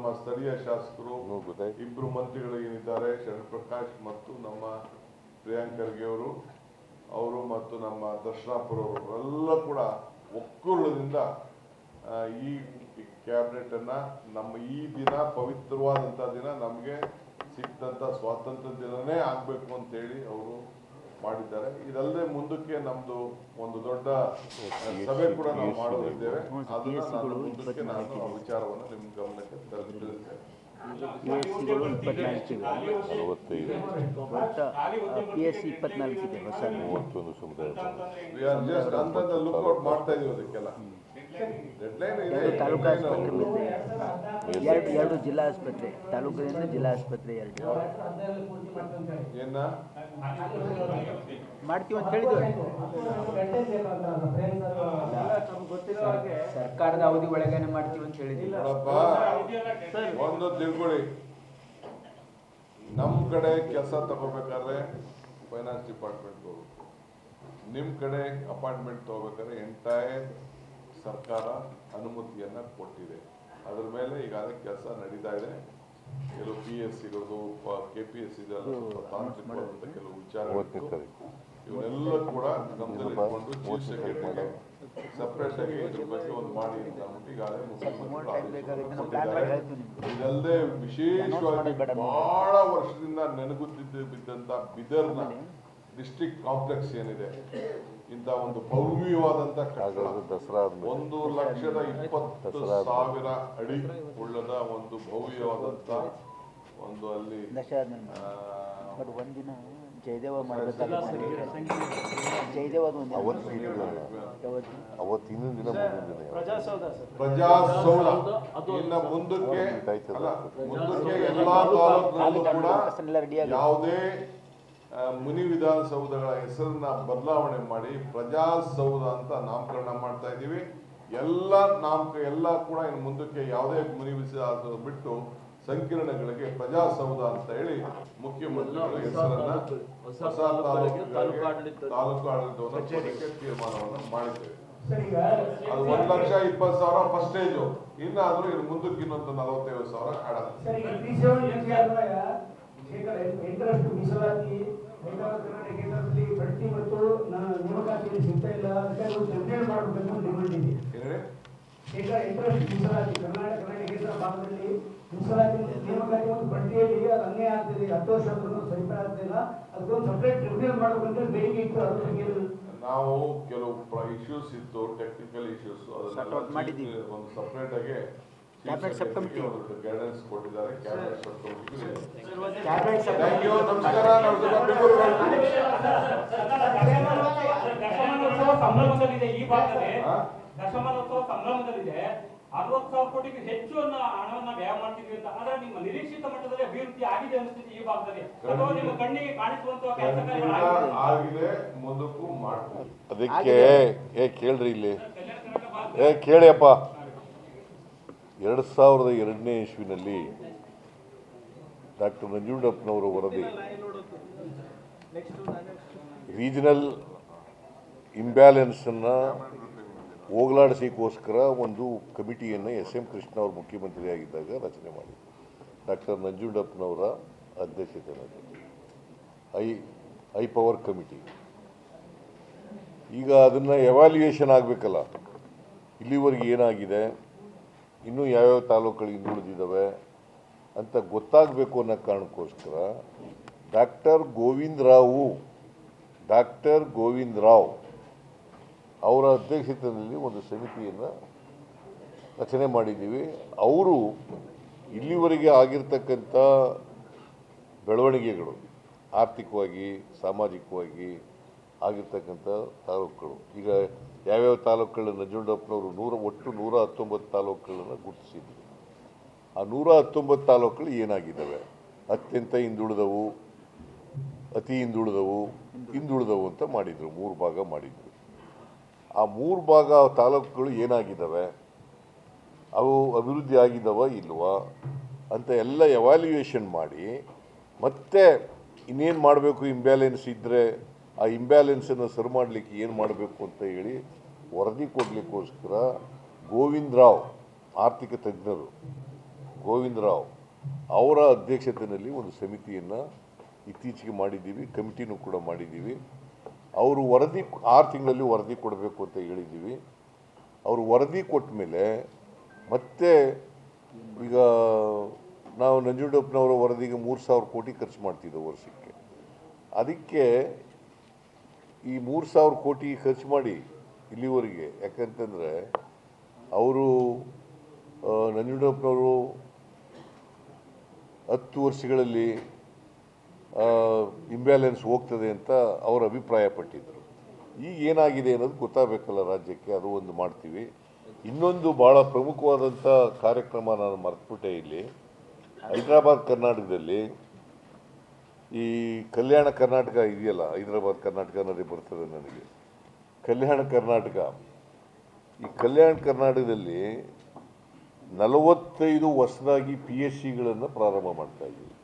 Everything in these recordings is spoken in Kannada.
ನಮ್ಮ ಸ್ಥಳೀಯ ಶಾಸಕರು ಇಬ್ಬರು ಮಂತ್ರಿಗಳು ಏನಿದ್ದಾರೆ ಶರಣ್ ಪ್ರಕಾಶ್ ಮತ್ತು ನಮ್ಮ ಪ್ರಿಯಾಂಕ್ ಖರ್ಗೆ ಅವರು ಅವರು ಮತ್ತು ನಮ್ಮ ದರ್ಶನಾಪುರ ಅವರು ಎಲ್ಲ ಕೂಡ ಒಕ್ಕೂರ್ಣದಿಂದ ಈ ಕ್ಯಾಬಿನೆಟ್ ಅನ್ನ ನಮ್ಮ ಈ ದಿನ ಪವಿತ್ರವಾದಂತ ದಿನ ನಮಗೆ ಸಿಕ್ಕಂತ ಸ್ವಾತಂತ್ರ್ಯ ದಿನನೇ ಆಗ್ಬೇಕು ಅಂತೇಳಿ ಅವರು ಮಾಡಿದ್ದಾರೆ. ಇದಲ್ಲದೆ ಮುಂದಕ್ಕೆ ನಮ್ದು ಒಂದು ದೊಡ್ಡ ಸಭೆ ಕೂಡ ನಾವು ಮಾಡಲಿದ್ದೇವೆ ಅದನ್ನ ನಾನು ಮುಂದಕ್ಕೆ ನಾನು ಆ ವಿಚಾರವನ್ನು ನಿಮ್ಮ ಗಮನಕ್ಕೆ ತರುತ್ತೇನೆ ಲುಕ್ಔಟ್ ಮಾಡ್ತಾ ಇದೀವಿ ಅದಕ್ಕೆಲ್ಲ. ತಾಲೂಕು ಆಸ್ಪತ್ರೆ ಎರಡು ಎರಡು ಜಿಲ್ಲಾ ಆಸ್ಪತ್ರೆ ತಾಲೂಕಿನಿಂದ ಜಿಲ್ಲಾ ಆಸ್ಪತ್ರೆ ಎರಡು. ಏನ? ಮಾಡ್ತೀವಿ ಅಂತ ಸರ್ಕಾರದ ಅವಧಿ ಒಳಗೇನೆ ಮಾಡ್ತೀವಿ ಅಂತ ಹೇಳಿದ್ವಿ ಒಂದು ತಿಳ್ಕೊಳ್ಳಿ ನಮ್ ಕಡೆ ಕೆಲಸ ತಗೋಬೇಕಾದ್ರೆ ಫೈನಾನ್ಸ್ ಡಿಪಾರ್ಟ್ಮೆಂಟ್ ತಗೋಬೇಕು ನಿಮ್ ಕಡೆ ಅಪಾಯಿಂಟ್ಮೆಂಟ್ ತಗೋಬೇಕಾದ್ರೆ ಎಂಟೈರ್ ಸರ್ಕಾರ ಅನುಮತಿಯನ್ನ ಕೊಟ್ಟಿದೆ. ಅದ್ರ ಮೇಲೆ ಈಗಾಗಲೇ ಕೆಲಸ ನಡೀತಾ ಇದೆ. ಕೆಲವು ಪಿ ಎಸ್ ಸಿಗೋದು ಕೆ ಪಿ ಎಸ್ ಸ್ವಲ್ಪ ತಾಂತ್ರಿಕವಾದಂಥ ಕೆಲವು ವಿಚಾರ ಇವನ್ನೆಲ್ಲ ಕೂಡ ಗಮನದಲ್ಲಿ ಇಟ್ಕೊಂಡು ಚೀಫ್ ಸೆಕ್ರೆಟರಿಗೆ ಸಪ್ರೇಟ್ ಆಗಿ ಇದ್ರ ಬಗ್ಗೆ ಒಂದು ಮಾಡಿ ಅಂತ ಅಂದ್ಬಿಟ್ಟು ಈಗಾಗಲೇ ಮುಖ್ಯಮಂತ್ರಿಗಳು. ಇದಲ್ಲದೆ ವಿಶೇಷವಾಗಿ ಬಹಳ ವರ್ಷದಿಂದ ನೆನಗುತ್ತಿದ್ದು ಬಿದ್ದಂತ ಬಿದರ್ನ ಡಿಸ್ಟ್ರಿಕ್ಟ್ ಕಾಂಪ್ಲೆಕ್ಸ್ ಏನಿದೆ. ಇಂಥ ಒಂದು ಭವ್ಯವಾದಂತ ಕಟ್ಟಡ. ದಸರಾ ಒಂದು ಲಕ್ಷದ ಇಪ್ಪತ್ತು ಸಾವಿರ ಅಡಿ ಉಳ್ಳದ ಒಂದು ಭವ್ಯವಾದಂತ ಒಂದು ಅಲ್ಲಿ ಒಂದಿನ ಜಯದೇವ ಮಾಡಬೇಕಾದ್ರೆ ಜಯದೇವ ಅದು ಅವತ್ತು ಇಟ್ಟಿಲ್ಲ ಯಾವತ್ತು? ಅವತ್ತು ಇನ್ನೊಂದು ದಿನ ಪ್ರಜಾಸೌಧ ಇನ್ನ ಮುಂದಕ್ಕೆ ಅಲ್ಲ ಮುಂದಕ್ಕೆ ಎಲ್ಲಾ ತಾಲೂಕಿನಲ್ಲೂ ಕೂಡ ಯಾವುದೇ ಮುನಿ ವಿಧಾನಸೌಧಗಳ ಹೆಸರನ್ನ ಬದಲಾವಣೆ ಮಾಡಿ ಪ್ರಜಾಸೌಧ ಅಂತ ನಾಮಕರಣ ಮಾಡ್ತಾ ಇದ್ದೀವಿ. ಎಲ್ಲ ನಾಮಕ ಎಲ್ಲ ಕೂಡ ಇನ್ನು ಮುಂದಕ್ಕೆ ಯಾವುದೇ ಮುನಿ ವಿಧಾನಸೌಧ ಬಿಟ್ಟು ಸಂಕೀರ್ಣಗಳಿಗೆ ಪ್ರಜಾಸೌಧ ಅಂತ ಹೇಳಿ ಮುಖ್ಯಮಂತ್ರಿಗಳ ಹೆಸರನ್ನ ಹೊಸ ತಾಲೂಕುಗಳಿಗೆ ತಾಲೂಕು ಆಡಳಿತವನ್ನು ತೀರ್ಮಾನವನ್ನು ಮಾಡಿದ್ದೇವೆ. ಅದು ಒಂದ್ ಲಕ್ಷ ಇಪ್ಪತ್ತು ಸಾವಿರ ಫಸ್ಟ್ ಸ್ಟೇಜು ಇನ್ನಾದ್ರೂ ಇನ್ನು ಮುಂದಕ್ಕೆ ಇನ್ನೊಂದು ನಲವತ್ತೈದು ಸಾವಿರ ಆಡತ್ತೆ ಸರ್ ಈಗ ತ್ರೀ ಸೆವೆನ್ ಇತಿಹಾಸದಾಗ ಶೇಕಡ ಎಂಟರಷ್ಟು ಮೀಸಲಾತಿ ಕೇಂದ್ರದಲ್ಲಿ ಬಡ್ತಿ ಮತ್ತು ನೇಮಕಾತಿಯಲ್ಲಿ ಸಿಗ್ತಾ ಇಲ್ಲ ಅಂತ ನಾವು ಕಂಪ್ಲೇಂಟ್ ಮಾಡಬೇಕಂತ ಡಿಮಾಂಡ್ ಇದೆ. ಶೇಕಡ ಎಂಟರಷ್ಟು ಮೀಸಲಾತಿ ಕರ್ನಾಟಕ ಕರ್ನಾಟಕ ಕೇಂದ್ರ ಭಾಗದಲ್ಲಿ ಮೀಸಲಾತಿ ನೇಮಕಾತಿ ಮತ್ತು ಬಡ್ತಿಯಲ್ಲಿ ಅದು ಅನ್ಯಾಯ ಆಗ್ತಿದೆ ಹತ್ತು ವರ್ಷ ಆದ್ರೂ ಸಹಿತ ಆಗ್ತಿಲ್ಲ ಅದಕ್ಕೊಂದು ಸಪ್ರೇಟ್ ಟ್ರಿಬ್ಯುನಲ್ ಮಾಡಬೇಕಂತ ಬೇಡಿಕೆ ಇತ್ತು ಅದ್ರ ಬಗ್ಗೆ ನಾವು ಕೆಲವು ಇಶ್ಯೂಸ್ ಇತ್ತು ಟೆಕ್ನಿಕಲ್ ಇಶ್ಯೂಸ್ ಒಂದು ಸಪ್ರೇಟ್ ಆಗಿ Cabinet ಕಮಿಟಿ ಗೈಡೆನ್ಸ್ ಕೊಟ್ಟಿದ್ದಾರೆ cabinet sub committee cabinet thank you ನಮಸ್ಕಾರ ನಾವು ಬಿಫೋರ್ ದಶಮಾನೋತ್ಸವ ಸಂಭ್ರಮದಲ್ಲಿದೆ ಈ ಭಾಗದಲ್ಲಿ? ದಶಮಾನೋತ್ಸವ ಸಂಭ್ರಮದಲ್ಲಿದೆ ಅರವತ್ತು ಸಾವಿರ ಕೋಟಿಗೆ ಹೆಚ್ಚು ಹಣವನ್ನ ವ್ಯಯ ಮಾಡ್ತಿದ್ವಿ ಅಂತ ಆದ್ರೆ ನಿಮ್ಮ ನಿರೀಕ್ಷಿತ ಮಟ್ಟದಲ್ಲಿ ಅಭಿವೃದ್ಧಿ ಆಗಿದೆ ಅನಿಸ್ತಿದೆ ಈ ಭಾಗದಲ್ಲಿ ಅಥವಾ ನಿಮ್ಮ ಕಣ್ಣಿಗೆ ಕಾಣಿಸುವಂತಹ ಕೆಲಸ ಆಗಿದೆ ಮುಂದಕ್ಕೂ ಮಾಡ್ತೀವಿ ಅದಕ್ಕೆ ಏ ಕೇಳ್ರಿ ಇಲ್ಲಿ ಏ ಕೇಳಿಯಪ್ಪ ಎರಡು ಸಾವಿರದ ಎರಡನೇ ಇಸ್ವಿನಲ್ಲಿ ಡಾಕ್ಟರ್ ನಂಜುಂಡಪ್ಪನವರ ವರದಿ. ರೀಜನಲ್ ಇಂಬ್ಯಾಲೆನ್ಸನ್ನು ಹೋಗಲಾಡಿಸಿಕೋಸ್ಕರ ಒಂದು ಕಮಿಟಿಯನ್ನು ಎಸ್ ಎಂ ಕೃಷ್ಣ ಅವರು ಮುಖ್ಯಮಂತ್ರಿಯಾಗಿದ್ದಾಗ ರಚನೆ ಮಾಡಿ ಡಾಕ್ಟರ್ ನಂಜುಂಡಪ್ಪನವರ ಅಧ್ಯಕ್ಷತೆಯಲ್ಲಿ. ಐ ಐ ಪವರ್ ಕಮಿಟಿ. ಈಗ ಅದನ್ನು ಎವಾಲ್ಯೂಯೇಷನ್ ಆಗಬೇಕಲ್ಲ. ಇಲ್ಲಿವರೆಗೆ ಏನಾಗಿದೆ? ಇನ್ನೂ ಯಾವ್ಯಾವ ತಾಲೂಕುಗಳಿಗೆ ಹಿಂದುಳಿದಿದ್ದಾವೆ ಅಂತ ಗೊತ್ತಾಗಬೇಕು ಅನ್ನೋ ಕಾರಣಕ್ಕೋಸ್ಕರ ಡಾಕ್ಟರ್ ಗೋವಿಂದ ರಾವು, ಡಾಕ್ಟರ್ ಗೋವಿಂದ ರಾವ್ ಅವರ ಅಧ್ಯಕ್ಷತೆಯಲ್ಲಿ ಒಂದು ಸಮಿತಿಯನ್ನು ರಚನೆ ಮಾಡಿದ್ದೀವಿ. ಅವರು ಇಲ್ಲಿವರೆಗೆ ಆಗಿರ್ತಕ್ಕಂಥ ಬೆಳವಣಿಗೆಗಳು, ಆರ್ಥಿಕವಾಗಿ, ಸಾಮಾಜಿಕವಾಗಿ ಆಗಿರ್ತಕ್ಕಂಥ ತಾಲೂಕುಗಳು. ಈಗ ಯಾವ್ಯಾವ ತಾಲೂಕುಗಳನ್ನ ನಂಜುಂಡಪ್ಪನವರು ನೂರ, ಒಟ್ಟು ನೂರ ಹತ್ತೊಂಬತ್ತು ತಾಲೂಕುಗಳನ್ನು ಗುರುತಿಸಿದ್ರು ಆ ನೂರ ಹತ್ತೊಂಬತ್ತು ತಾಲೂಕುಗಳು ಏನಾಗಿದ್ದಾವೆ? ಅತ್ಯಂತ ಹಿಂದುಳಿದವು, ಅತಿ ಹಿಂದುಳಿದವು ಹಿಂದುಳಿದವು ಅಂತ ಮಾಡಿದರು, ಮೂರು ಭಾಗ ಮಾಡಿದರು. ಆ ಮೂರು ಭಾಗ ತಾಲೂಕುಗಳು ಏನಾಗಿದ್ದಾವೆ? ಅವು ಅಭಿವೃದ್ಧಿ ಆಗಿದ್ದಾವ ಇಲ್ವಾ? ಅಂತ ಎಲ್ಲ ಎವ್ಯಾಲ್ಯುಯೇಷನ್ ಮಾಡಿ ಮತ್ತೆ ಇನ್ನೇನು ಮಾಡಬೇಕು ಇಂಬ್ಯಾಲೆನ್ಸ್ ಇದ್ದರೆ ಆ ಇಂಬ್ಯಾಲೆನ್ಸನ್ನು ಸರಿ ಮಾಡಲಿಕ್ಕೆ ಏನು ಮಾಡಬೇಕು ಅಂತ ಹೇಳಿ ವರದಿ ಕೊಡಲಿಕ್ಕೋಸ್ಕರ ಗೋವಿಂದ ರಾವ್, ಆರ್ಥಿಕ ತಜ್ಞರು ಗೋವಿಂದರಾವ್ ಅವರ ಅಧ್ಯಕ್ಷತೆಯಲ್ಲಿ ಒಂದು ಸಮಿತಿಯನ್ನು ಇತ್ತೀಚೆಗೆ ಮಾಡಿದ್ದೀವಿ, ಕಮಿಟಿನೂ ಕೂಡ ಮಾಡಿದ್ದೀವಿ. ಅವರು ವರದಿ, ಆರು ತಿಂಗಳಲ್ಲಿ ವರದಿ ಕೊಡಬೇಕು ಅಂತ ಹೇಳಿದ್ದೀವಿ. ಅವರು ವರದಿ ಕೊಟ್ಟ ಮೇಲೆ ಮತ್ತೆ ಈಗ ನಾವು ನಂಜುಂಡಪ್ಪನವರ ವರದಿಗೆ ಮೂರು ಸಾವಿರ ಕೋಟಿ ಖರ್ಚು ಮಾಡ್ತಿದ್ದೆವು ವರ್ಷಕ್ಕೆ. ಅದಕ್ಕೆ ಈ ಮೂರು ಸಾವಿರ ಕೋಟಿ ಖರ್ಚು ಮಾಡಿ ಇಲ್ಲಿವರೆಗೆ. ಯಾಕಂತಂದರೆ ಅವರು ನಂಜುಂಡಪ್ಪನವರು ಹತ್ತು ವರ್ಷಗಳಲ್ಲಿ ಇಂಬ್ಯಾಲೆನ್ಸ್ ಹೋಗ್ತದೆ ಅಂತ ಅವರು ಅಭಿಪ್ರಾಯಪಟ್ಟಿದ್ದರು ಈಗ ಏನಾಗಿದೆ ಅನ್ನೋದು ಗೊತ್ತಾಗಬೇಕಲ್ಲ ರಾಜ್ಯಕ್ಕೆ, ಅದು ಒಂದು ಮಾಡ್ತೀವಿ. ಇನ್ನೊಂದು ಭಾಳ ಪ್ರಮುಖವಾದಂಥ ಕಾರ್ಯಕ್ರಮ ನಾನು ಮರೆತುಬಿಟ್ಟೆ ಇಲ್ಲಿ. ಹೈದರಾಬಾದ್, ಕರ್ನಾಟಕದಲ್ಲಿ ಈ ಕಲ್ಯಾಣ ಕರ್ನಾಟಕ ಇದೆಯಲ್ಲ ಹೈದರಾಬಾದ್ ಕರ್ನಾಟಕ ಅನ್ನೋದೇ ಬರ್ತದೆ ನನಗೆ. ಕಲ್ಯಾಣ ಕರ್ನಾಟಕ. ಈ ಕಲ್ಯಾಣ ಕರ್ನಾಟಕದಲ್ಲಿ ನಲವತ್ತೈದು ಹೊಸದಾಗಿ ಪಿ ಎಚ್ ಸಿಗಳನ್ನು ಪ್ರಾರಂಭ ಮಾಡ್ತಾ ಇದ್ದೀವಿ.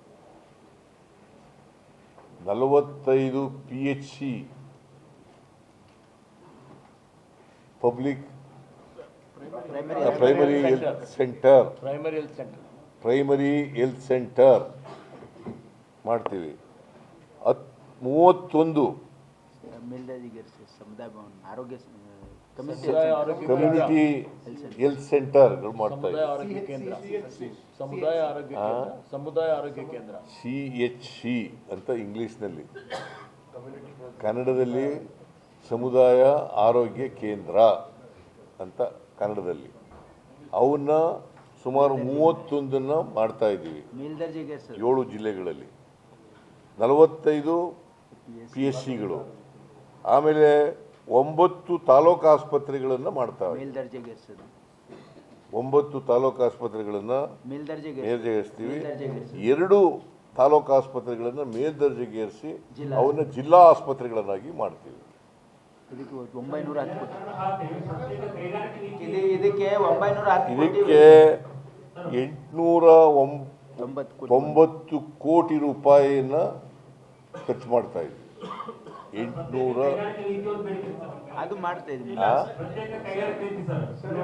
ನಲವತ್ತೈದು P H C public primary health centre primary health centre primary health centre ಮಾಡ್ತೀವಿ. ಹತ್ ಮೂವತ್ತೊಂದು. ಆರೋಗ್ಯ ಕಮ್ಯುನಿಟಿ ಹೆಲ್ತ್ ಸೆಂಟರ್ಗಳು ಮಾಡ್ತಾ ಸಮುದಾಯ ಇದ್ದೀವಿ. ಆರೋಗ್ಯ ಕೇಂದ್ರ. ಸಮುದಾಯ ಆರೋಗ್ಯ ಕೇಂದ್ರ. ಸಮುದಾಯ ಆರೋಗ್ಯ ಕೇಂದ್ರ. ಸಿ ಎಚ್ ಸಿ ಅಂತ ಇಂಗ್ಲೀಷ್ನಲ್ಲಿ. ಕನ್ನಡದಲ್ಲಿ ಸಮುದಾಯ ಆರೋಗ್ಯ ಕೇಂದ್ರ ಅಂತ ಕನ್ನಡದಲ್ಲಿ. ಅವನ್ನ ಸುಮಾರು ಮೂವತ್ತೊಂದನ್ನು ಮಾಡ್ತಾ ಇದ್ದೀವಿ. ಏಳು ಜಿಲ್ಲೆಗಳಲ್ಲಿ. ನಲವತ್ತೈದು ಪಿ ಎಸ್ ಸಿಗಳು ಆಮೇಲೆ ಒಂಬತ್ತು ತಾಲೂಕು ಆಸ್ಪತ್ರೆಗಳನ್ನು ಮಾಡ್ತಾವೆ ಒಂಬತ್ತು ತಾಲೂಕು ಆಸ್ಪತ್ರೆಗಳನ್ನು ಮೇಲ್ದರ್ಜೆಗೆ ಮೇಲ್ದರ್ಜೆಗೇರಿಸ್ತೀವಿ ಮೇಲ್ದರ್ಜೆಗೇರಿಸಿ. ಎರಡು ತಾಲೂಕು ಆಸ್ಪತ್ರೆಗಳನ್ನು ಮೇಲ್ದರ್ಜೆಗೇರಿಸಿ ಜಿಲ್ಲಾ. ಅವನ್ನ ಜಿಲ್ಲಾ ಆಸ್ಪತ್ರೆಗಳನ್ನಾಗಿ ಮಾಡ್ತೀವಿ. ಇದಕ್ಕೆ ಒಂಬೈನೂರ ಹತ್ತು ಕೋಟಿ ಪ್ರತ್ಯೇಕ ಕೈಗಾರಿಕೆ ಇದು ಇದಕ್ಕೆ ಒಂಬೈನೂರ ಹತ್ತು ಕೋಟಿ ಇದಕ್ಕೆ ಎಂಟುನೂರ ಕೋಟಿ ತೊಂಬತ್ತು ಕೋಟಿ ರೂಪಾಯಿನ ಖರ್ಚು ಮಾಡ್ತಾ ಇದ್ವಿ ಎಂಟುನೂರ. ಅದು ಮಾಡ್ತಾ ಇದ್ವಿ ಆ? ಪ್ರತ್ಯೇಕ ನೀತಿ ಸರ್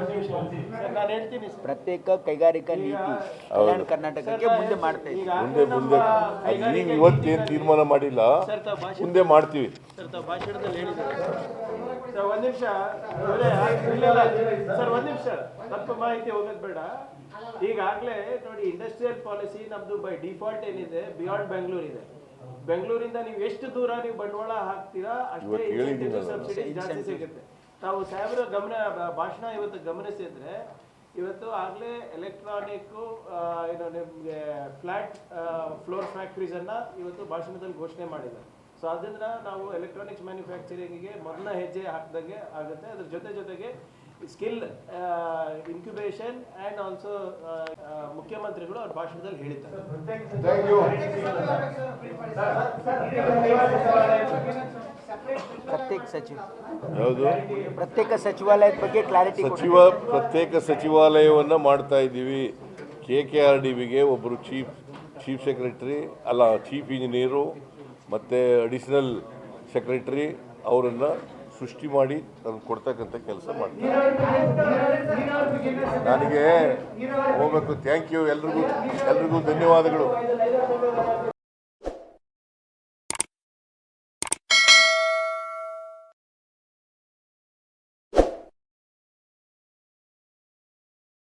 ನಾನು ಹೇಳ್ತೀನಿ ಸರ್. ಕೈಗಾರಿಕಾ ನೀತಿ ಕಲ್ಯಾಣ ಕರ್ನಾಟಕಕ್ಕೆ ಮುಂದೆ ಮಾಡ್ತಾ ಇದ್ವಿ ಮುಂದೆ ಮುಂದೆ ನೀವು ಈಗ ಇವತ್ತೇನು ತೀರ್ಮಾನ ಮಾಡಿಲ್ಲ ಮುಂದೆ ಮಾಡ್ತೀವಿ ಸರ್ ಒಂದ್ ನಿಮಿಷ. ಸರ್ ಒಂದ್ ನಿಮಿಷ. ತಪ್ಪು ಮಾಹಿತಿ ಹೋಗೋದ್ ಬೇಡ. ಈಗಾಗಲೇ ನೋಡಿ ಇಂಡಸ್ಟ್ರಿಯಲ್ ಪಾಲಿಸಿ ನಮ್ದು ಬೈ ಡಿಫಾಲ್ಟ್ ಏನಿದೆ ಬಿಯಾಂಡ್ ಬೆಂಗಳೂರು ಇದೆ. ಬೆಂಗಳೂರಿಂದ ನೀವು ಎಷ್ಟು ದೂರ ನೀವು ಬಂಡವಾಳ ಹಾಕ್ತೀರಾ ಅಷ್ಟೇ ಸಬ್ಸಿಡಿ ಜಾಸ್ತಿ ಸಿಗುತ್ತೆ. ತಾವು ಸಾಹೇಬರ ಗಮನ ಭಾಷಣ ಇವತ್ತು ಗಮನಿಸಿದ್ರೆ ಇವತ್ತು ಆಗ್ಲೇ ಎಲೆಕ್ಟ್ರಾನಿಕ್ ಏನು ನಿಮಗೆ ಫ್ಲಾಟ್ ಫ್ಲೋರ್ ಫ್ಯಾಕ್ಟ್ರೀಸ್ ಅನ್ನ ಇವತ್ತು ಭಾಷಣದಲ್ಲಿ ಘೋಷಣೆ ಮಾಡಿದ್ದಾರೆ. ಸೊ ಅದನ್ನ ನಾವು ಎಲೆಕ್ಟ್ರಾನಿಕ್ಸ್ ಮ್ಯಾನುಫ್ಯಾಕ್ಚರಿಂಗಿಗೆ ಮೊದಲ ಹೆಜ್ಜೆ ಹಾಕಿದಂಗೆ ಆಗುತ್ತೆ. ಅದ್ರ ಜೊತೆ ಜೊತೆಗೆ ಸ್ಕಿಲ್ ಇನ್ಕ್ಯುಬೇಷನ್ ಆ್ಯಂಡ್ ಆಲ್ಸೋ ಮುಖ್ಯಮಂತ್ರಿಗಳು ಅವ್ರ ಭಾಷಣದಲ್ಲಿ ಹೇಳಿದ್ದಾರೆ. ಥ್ಯಾಂಕ್ ಯು ಪ್ರತ್ಯೇಕ ಸಚಿವ. ಯಾವುದು? ಪ್ರತ್ಯೇಕ ಸಚಿವಾಲಯದ ಬಗ್ಗೆ ಕ್ಲಾರಿಟಿ ಸಚಿವ ಪ್ರತ್ಯೇಕ ಸಚಿವಾಲಯವನ್ನು ಮಾಡ್ತಾ ಇದ್ದೀವಿ. ಕೆ ಕೆ ಆರ್ ಡಿ ಬಿಗೆ ಒಬ್ಬರು ಚೀಫ್ ಚೀಫ್ ಸೆಕ್ರೆಟರಿ ಅಲ್ಲ ಚೀಫ್ ಇಂಜಿನಿಯರು ಮತ್ತು ಅಡಿಷನಲ್ ಸೆಕ್ರೆಟರಿ ಅವರನ್ನು ಸೃಷ್ಟಿ ಮಾಡಿ ನಾನು ಕೊಡ್ತಕ್ಕಂಥ ಕೆಲಸ ಮಾಡ್ತೀನಿ ನನಗೆ ಹೋಗಬೇಕು. ಥ್ಯಾಂಕ್ ಯು ಎಲ್ರಿಗೂ ಎಲ್ರಿಗೂ ಧನ್ಯವಾದಗಳು.